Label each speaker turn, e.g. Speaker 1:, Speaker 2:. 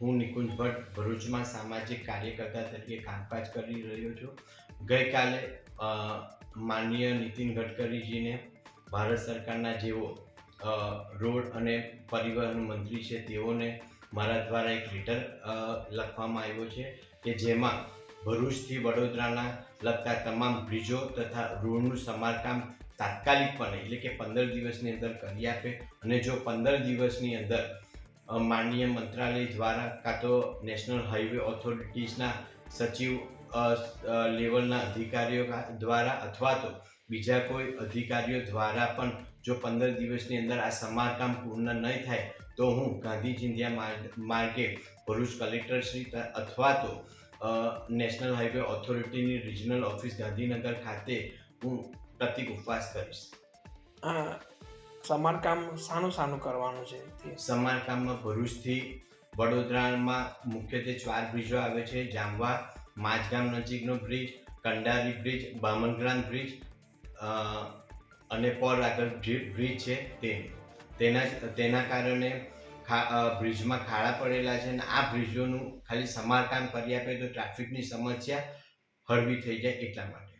Speaker 1: હું નિકુંજ ભટ્ટ, ભરૂચમાં સામાજિક કાર્યકર્તા તરીકે કામકાજ કરી રહ્યો છું. ગઈકાલે માનનીય નીતિન ગડકરીજીને ભારત સરકારના જેઓ રોડ અને પરિવહન મંત્રી છે તેઓને મારા દ્વારા એક લેટર લખવામાં આવ્યો છે કે જેમાં ભરૂચથી વડોદરાના લગતા તમામ બ્રિજો તથા રોડનું સમારકામ તાત્કાલિકપણે, એટલે કે પંદર દિવસની અંદર કરી આપે અને જો પંદર દિવસની અંદર માનનીય મંત્રાલય દ્વારા કાં તો નેશનલ હાઈવે ઓથોરિટીઝના સચિવ લેવલના અધિકારીઓ દ્વારા અથવા તો બીજા કોઈ અધિકારીઓ દ્વારા પણ જો પંદર દિવસની અંદર આ સમારકામ પૂર્ણ નહીં થાય, તો હું ગાંધી ચિંધ્યા માર્ગે ભરૂચ કલેક્ટરશ્રી અથવા તો નેશનલ હાઈવે ઓથોરિટીની રિજનલ ઓફિસ ગાંધીનગર ખાતે હું પ્રતિક ઉપવાસ કરીશ.
Speaker 2: સમારકામ સાનું સાનું કરવાનું છે
Speaker 1: સમારકામમાં ભરૂચથી વડોદરામાં મુખ્યત્વે ચાર બ્રિજો આવે છે. જામવા, માજગામ નજીકનો bridge Kandari bridge Bamangram bridge અને પોર આગળ બ્રિ- બ્રિજ છે તે. તેના તેના કારણે બ્રિજમાં ખાડા પડેલા છે અને આ બ્રિજોનું ખાલી સમારકામ કરી આપે તો ટ્રાફિકની સમસ્યા હળવી થઈ જાય એટલા માટે.